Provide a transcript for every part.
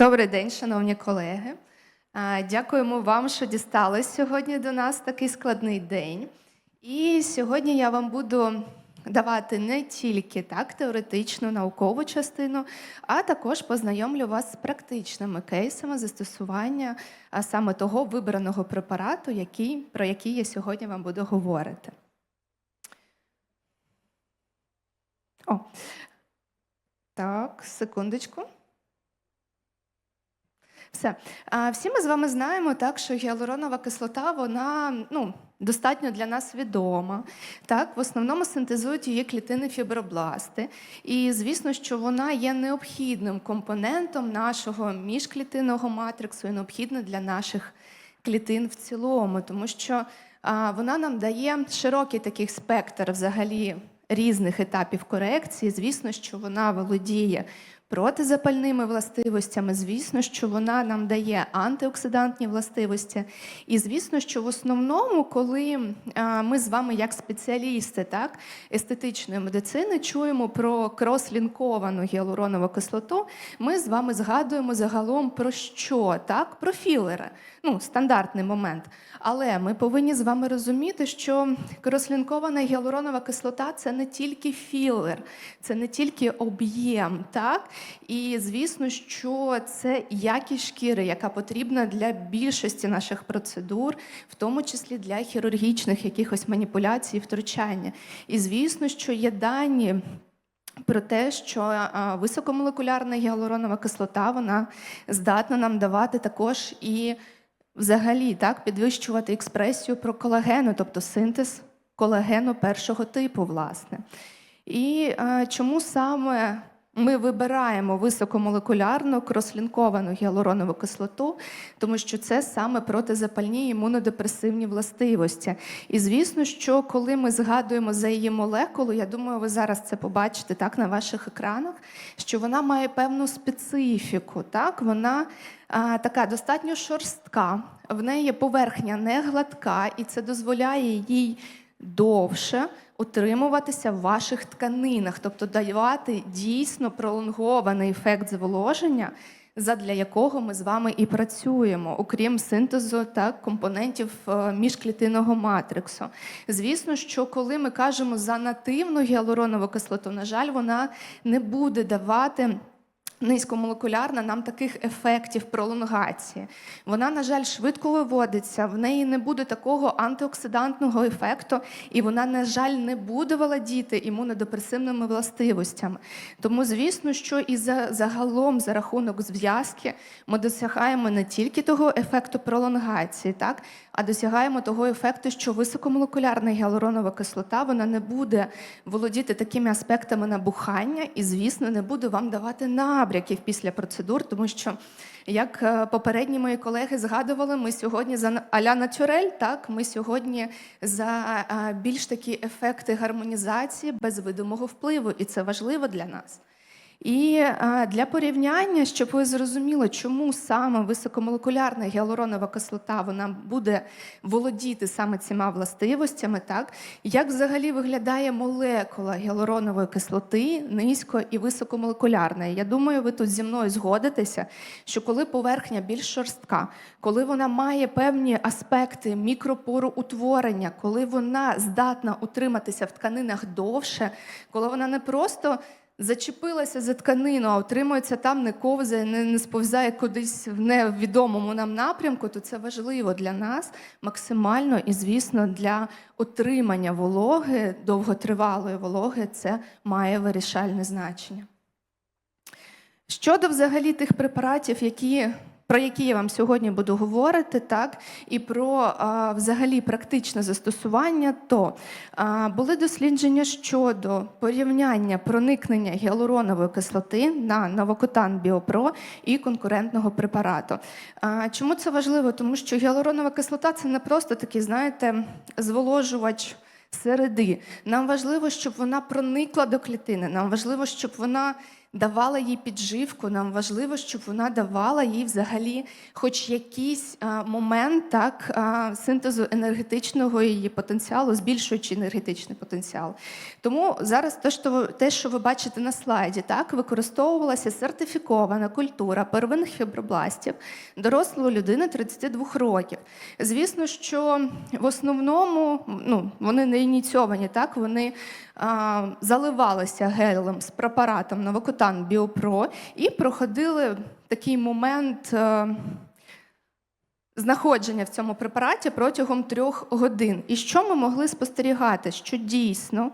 Добрий день, шановні колеги. Дякуємо вам, що дістались сьогодні до нас такий складний день. І сьогодні я вам буду давати не тільки так теоретичну наукову частину, а також познайомлю вас з практичними кейсами застосування саме того вибраного препарату, який, про який я сьогодні вам буду говорити. О, так, секундочку. Все. Всі ми з вами знаємо, так, що гіалуронова кислота, вона ну, достатньо для нас відома. Так, в основному синтезують її клітини фібробласти. І звісно, що вона є необхідним компонентом нашого міжклітинного матриксу і необхідна для наших клітин в цілому, тому що а, вона нам дає широкий такий спектр взагалі різних етапів корекції. Звісно, що вона володіє протизапальними властивостями. Звісно, що вона нам дає антиоксидантні властивості. І звісно, що в основному, коли ми з вами, як спеціалісти так, естетичної медицини, чуємо про крослінковану гіалуронову кислоту, ми з вами згадуємо загалом про що? Так? Про філери. Ну, стандартний момент. Але ми повинні з вами розуміти, що крослінкована гіалуронова кислота це не тільки філер, це не тільки об'єм, так? І звісно, що це якість шкіри, яка потрібна для більшості наших процедур, в тому числі для хірургічних якихось маніпуляцій, і втручання. І звісно, що є дані. Про те, що високомолекулярна гіалуронова кислота вона здатна нам давати також і взагалі так підвищувати експресію про колагену, тобто синтез колагену першого типу, власне. І чому саме ми вибираємо високомолекулярну крослінковану гіалуронову кислоту, тому що це саме протизапальні імунодепресивні властивості. І звісно, що коли ми згадуємо за її молекулу, я думаю, ви зараз це побачите так на ваших екранах, що вона має певну специфіку. Так, вона а, така достатньо шорстка, в неї поверхня не гладка, і це дозволяє їй довше утримуватися в ваших тканинах, тобто давати дійсно пролонгований ефект зволоження, задля якого ми з вами і працюємо, окрім синтезу та компонентів е, міжклітинного матриксу. Звісно, що коли ми кажемо за нативну гіалуронову кислоту, на жаль, вона не буде давати. Низькомолекулярна нам таких ефектів пролонгації. Вона, на жаль, швидко виводиться, в неї не буде такого антиоксидантного ефекту, і вона, на жаль, не буде володіти імунодепресивними властивостями. Тому, звісно, що і за загалом за рахунок зв'язки ми досягаємо не тільки того ефекту пролонгації, так, а досягаємо того ефекту, що високомолекулярна гіалуронова кислота вона не буде володіти такими аспектами набухання і, звісно, не буде вам давати набряків після процедур, тому що, як е, попередні мої колеги згадували, ми сьогодні за аля натюрель, так ми сьогодні за е, більш такі ефекти гармонізації без видимого впливу, і це важливо для нас. І е, для порівняння, щоб ви зрозуміли, чому саме високомолекулярна гіалуронова кислота вона буде володіти саме цими властивостями, так як взагалі виглядає молекула гіалуронової кислоти низько і високомолекулярної. Я думаю, ви тут зі мною згодитеся, що коли поверхня більш шорстка, коли вона має певні аспекти мікропороутворення, коли вона здатна утриматися в тканинах довше, коли вона не просто зачепилася за тканину, а утримується там, не ковзає, не, не сповзає кудись в невідомому нам напрямку, то це важливо для нас максимально і, звісно, для отримання вологи, довготривалої вологи, це має вирішальне значення. Щодо взагалі тих препаратів, які про які я вам сьогодні буду говорити, так і про а, взагалі практичне застосування, то а, були дослідження щодо порівняння проникнення гіалуронової кислоти на новокотан Біопро і конкурентного препарату. А, чому це важливо? Тому що гіалуронова кислота це не просто такий, знаєте, зволожувач. Середи нам важливо, щоб вона проникла до клітини. Нам важливо, щоб вона давала їй підживку. Нам важливо, щоб вона давала їй взагалі хоч якийсь а, момент так, а, синтезу енергетичного її потенціалу, збільшуючи енергетичний потенціал. Тому зараз те, що ви, те, що ви бачите на слайді, так, використовувалася сертифікована культура первинних фібробластів дорослої людини 32 років. Звісно, що в основному ну, вони не ініційовані, так, вони заливалися гелем з препаратом Новокотан Біопро і проходили такий момент. Знаходження в цьому препараті протягом трьох годин. І що ми могли спостерігати? Що дійсно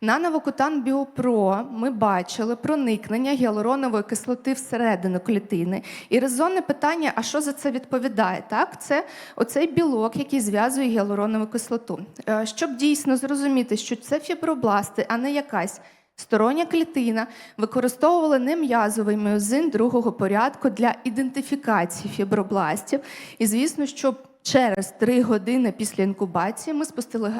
на Новокутан Біопро ми бачили проникнення гіалуронової кислоти всередину клітини. І резонне питання: а що за це відповідає? Так, це оцей білок, який зв'язує гіалуронову кислоту. Е, Щоб дійсно зрозуміти, що це фібробласти, а не якась Стороння клітина використовувала нем'язовий міозин другого порядку для ідентифікації фібробластів. І звісно, що через три години після інкубації ми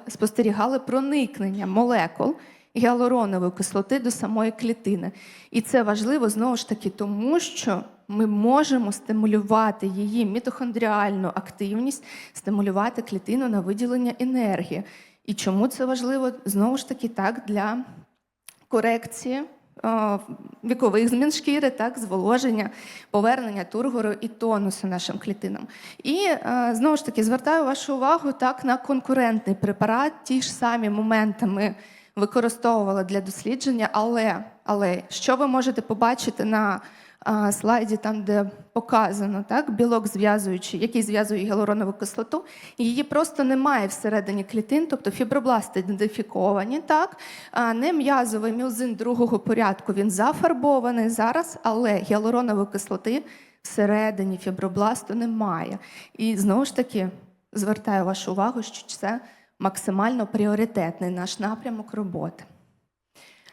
спостерігали проникнення молекул гіалуронової кислоти до самої клітини. І це важливо знову ж таки, тому що ми можемо стимулювати її мітохондріальну активність, стимулювати клітину на виділення енергії. І чому це важливо? Знову ж таки, так, для корекції е, вікових змін шкіри, так, зволоження, повернення тургору і тонусу нашим клітинам. І е, знову ж таки звертаю вашу увагу так, на конкурентний препарат, ті ж самі моменти ми використовували для дослідження, але, але що ви можете побачити на слайді, там, де показано так, білок зв'язуючий, який зв'язує гіалуронову кислоту, її просто немає всередині клітин, тобто фібробласти ідентифіковані, так, не м'язовий мюзин другого порядку, він зафарбований зараз, але гіалуронової кислоти всередині фібробласту немає. І знову ж таки звертаю вашу увагу, що це максимально пріоритетний наш напрямок роботи.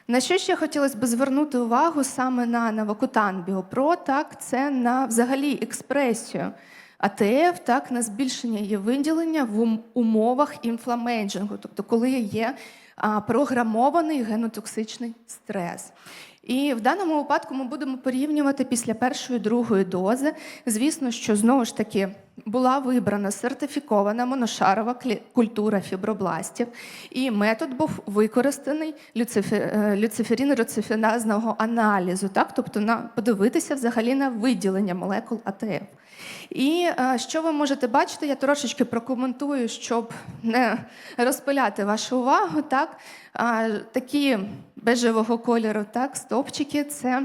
На що ще хотілося б звернути увагу саме на Навокутан Біопро, так, це на взагалі експресію АТФ, так, на збільшення її виділення в умовах інфламейджингу, тобто коли є програмований генотоксичний стрес. І в даному випадку ми будемо порівнювати після першої другої дози. Звісно, що знову ж таки була вибрана сертифікована моношарова культура фібробластів, і метод був використаний люциферін-роцифіназного аналізу, так? тобто на подивитися взагалі на виділення молекул АТФ. І е, що ви можете бачити, я трошечки прокоментую, щоб не розпиляти вашу увагу. Так? Такі бежевого кольору так, стовпчики це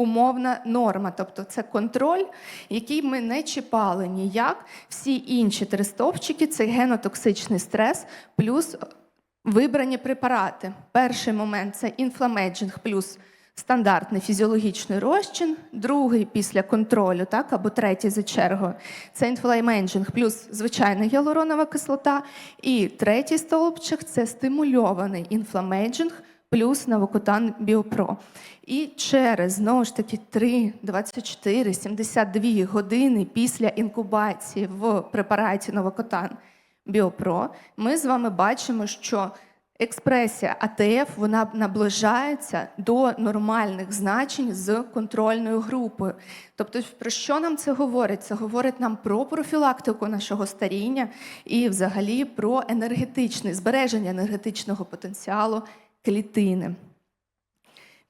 умовна норма, тобто це контроль, який ми не чіпали ніяк. Всі інші три стовпчики це генотоксичний стрес плюс вибрані препарати. Перший момент це інфламеджинг плюс стандартний фізіологічний розчин, другий після контролю, так, або третій за чергою це інфламенджинг плюс звичайна гіалуронова кислота. І третій стовпчик це стимульований інфламеджинг плюс навокутан біопро. І через знову ж таки 3, 24, 72 години після інкубації в препараті Новокотан Біопро ми з вами бачимо, що експресія АТФ вона наближається до нормальних значень з контрольною групою. Тобто, про що нам це говорить? Це говорить нам про профілактику нашого старіння і взагалі про енергетичне збереження енергетичного потенціалу клітини.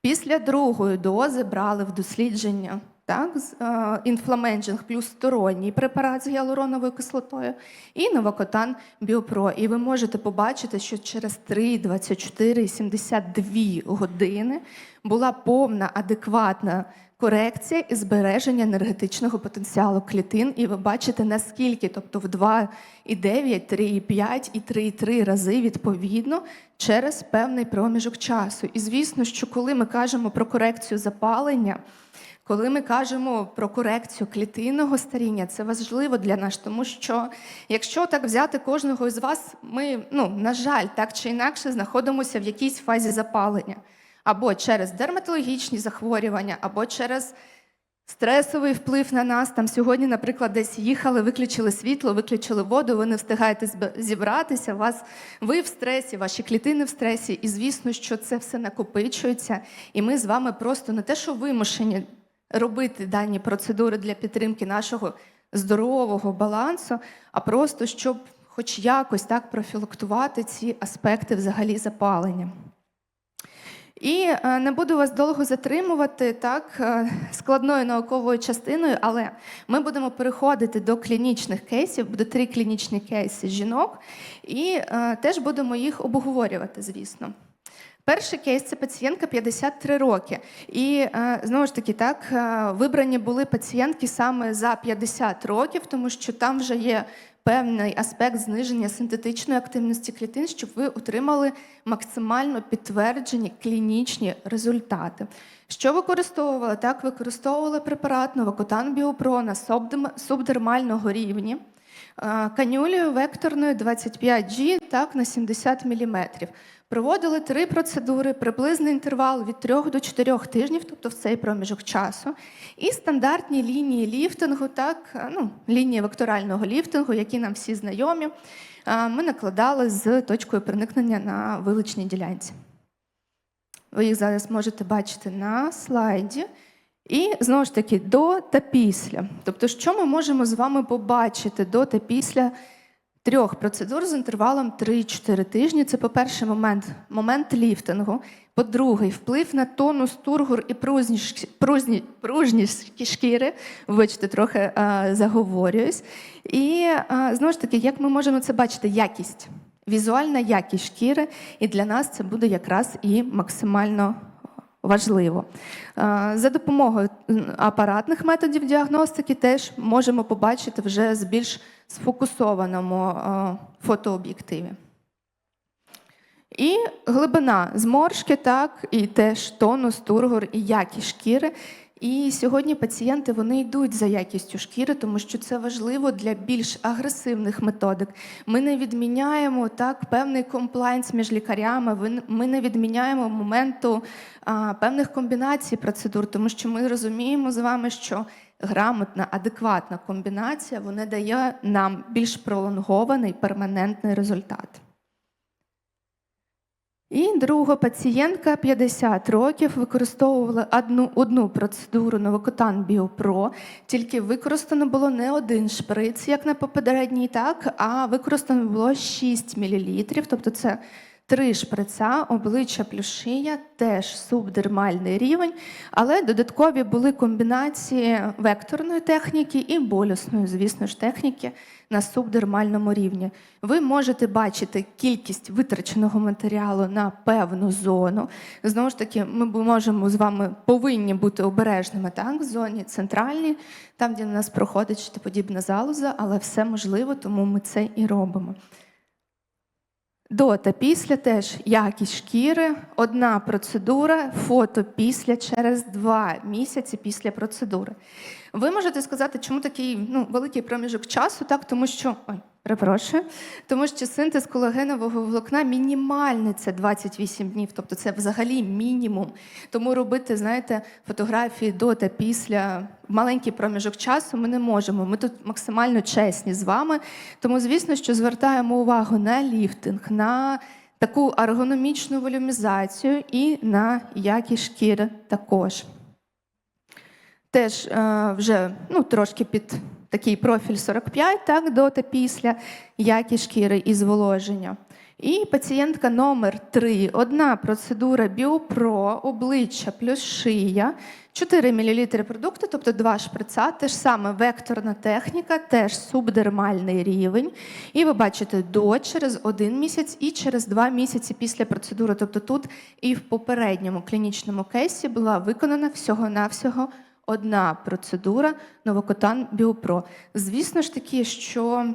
Після другої дози брали в дослідження так, е, інфламенджинг плюс сторонній препарат з гіалуроновою кислотою і новокотан Біопро. І ви можете побачити, що через 3, 24 і 72 години була повна адекватна корекція і збереження енергетичного потенціалу клітин. І ви бачите, наскільки, тобто в 2,9, 3,5 і 3,3 рази відповідно через певний проміжок часу. І звісно, що коли ми кажемо про корекцію запалення, коли ми кажемо про корекцію клітинного старіння, це важливо для нас, тому що якщо так взяти кожного із вас, ми, ну, на жаль, так чи інакше знаходимося в якійсь фазі запалення або через дерматологічні захворювання, або через Стресовий вплив на нас. Там сьогодні, наприклад, десь їхали, виключили світло, виключили воду, ви не встигаєте зібратися. Вас ви в стресі, ваші клітини в стресі, і звісно, що це все накопичується. І ми з вами просто не те, що вимушені робити дані процедури для підтримки нашого здорового балансу, а просто щоб, хоч якось так профілактувати ці аспекти взагалі запалення. І е, не буду вас довго затримувати так е, складною науковою частиною, але ми будемо переходити до клінічних кейсів. Буде три клінічні кейси жінок, і е, теж будемо їх обговорювати, звісно. Перший кейс це пацієнтка 53 роки. І е, знову ж таки, так е, вибрані були пацієнтки саме за 50 років, тому що там вже є певний аспект зниження синтетичної активності клітин, щоб ви отримали максимально підтверджені клінічні результати. Що використовували? Так, використовували препарат Новокотан Біопро субдем- субдермального рівні. Канюлею векторною 25G так, на 70 мм. Проводили три процедури, приблизний інтервал від 3 до 4 тижнів, тобто в цей проміжок часу. І стандартні лінії ліфтингу, так, ну, лінії векторального ліфтингу, які нам всі знайомі, ми накладали з точкою проникнення на вилучній ділянці. Ви їх зараз можете бачити на слайді. І знову ж таки до та після. Тобто, що ми можемо з вами побачити до та після трьох процедур з інтервалом 3-4 тижні. Це, по-перше, момент, момент ліфтингу. По-друге, вплив на тонус, тургор і пружні, пружні, пружність шкіри. Вибачте, трохи е, заговорююсь. І е, знову ж таки, як ми можемо це бачити? Якість, візуальна якість шкіри, і для нас це буде якраз і максимально важливо. Е, За допомогою апаратних методів діагностики теж можемо побачити вже з більш сфокусованому е, фотооб'єктиві. І глибина зморшки, так, і теж тонус, тургор і якість шкіри. І сьогодні пацієнти вони йдуть за якістю шкіри, тому що це важливо для більш агресивних методик. Ми не відміняємо так певний комплайнс між лікарями. Ми не відміняємо моменту а, певних комбінацій процедур, тому що ми розуміємо з вами, що грамотна, адекватна комбінація вона дає нам більш пролонгований перманентний результат. І друга пацієнтка 50 років використовувала одну, одну процедуру Новокотан Біопро, тільки використано було не один шприц, як на попередній, так, а використано було 6 мл, тобто це три шприца, обличчя плюс шия, теж субдермальний рівень, але додаткові були комбінації векторної техніки і болісної, звісно ж, техніки на субдермальному рівні. Ви можете бачити кількість витраченого матеріалу на певну зону. Знову ж таки, ми можемо з вами повинні бути обережними так, в зоні центральній, там, де у нас проходить щитоподібна залоза, але все можливо, тому ми це і робимо. До та після теж якість шкіри, одна процедура, фото після через два місяці після процедури. Ви можете сказати, чому такий ну, великий проміжок часу, так тому що ой, перепрошую, тому що синтез колагенового волокна мінімальний це 28 днів, тобто це взагалі мінімум. Тому робити, знаєте, фотографії до та після маленький проміжок часу ми не можемо. Ми тут максимально чесні з вами. Тому, звісно, що звертаємо увагу на ліфтинг, на таку ергономічну волюмізацію і на якість шкіри також. Теж е, вже ну, трошки під такий профіль 45, так, до та після якість шкіри і зволоження. І пацієнтка номер 3 одна процедура Біопро, обличчя плюс шия, 4 мл продукту, тобто два шприца, те ж саме векторна техніка, теж субдермальний рівень. І ви бачите до через один місяць і через два місяці після процедури. Тобто тут і в попередньому клінічному кейсі була виконана всього-навсього одна процедура Новокотан Біопро. Звісно ж таки, що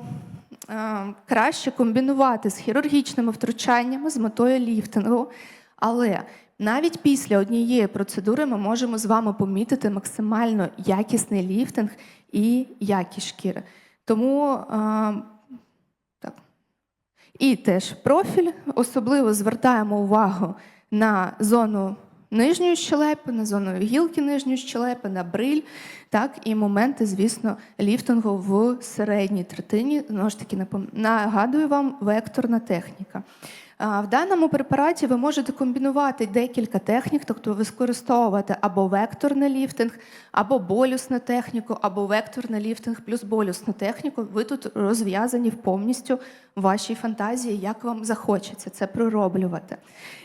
е, краще комбінувати з хірургічними втручаннями з метою ліфтингу, але навіть після однієї процедури ми можемо з вами помітити максимально якісний ліфтинг і якість шкіри. Тому е, так. І теж профіль, особливо звертаємо увагу на зону нижньої щелепи, на зону гілки нижньої щелепи, на бриль, так і моменти, звісно, ліфтингу в середній третині. Знову ж таки, нагадую вам векторна техніка. В даному препараті ви можете комбінувати декілька технік, тобто використовувати або векторний ліфтинг, або болюсну техніку, або векторний ліфтинг плюс болюсну техніку. Ви тут розв'язані повністю в вашій фантазії, як вам захочеться це пророблювати.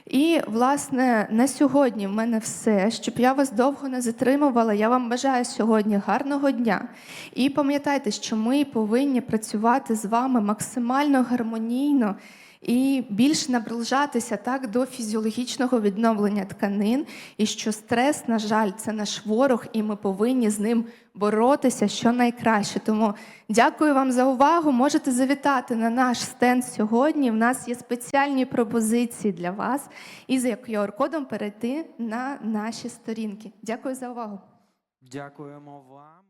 І, власне, на сьогодні в мене все. Щоб я вас довго не затримувала, я вам бажаю сьогодні гарного дня. І пам'ятайте, що ми повинні працювати з вами максимально гармонійно і більш наближатися так до фізіологічного відновлення тканин, і що стрес, на жаль, це наш ворог, і ми повинні з ним боротися щонайкраще. Тому дякую вам за увагу. Можете завітати на наш стенд сьогодні. В нас є спеціальні пропозиції для вас, і за QR-кодом перейти на наші сторінки. Дякую за увагу. Дякуємо вам.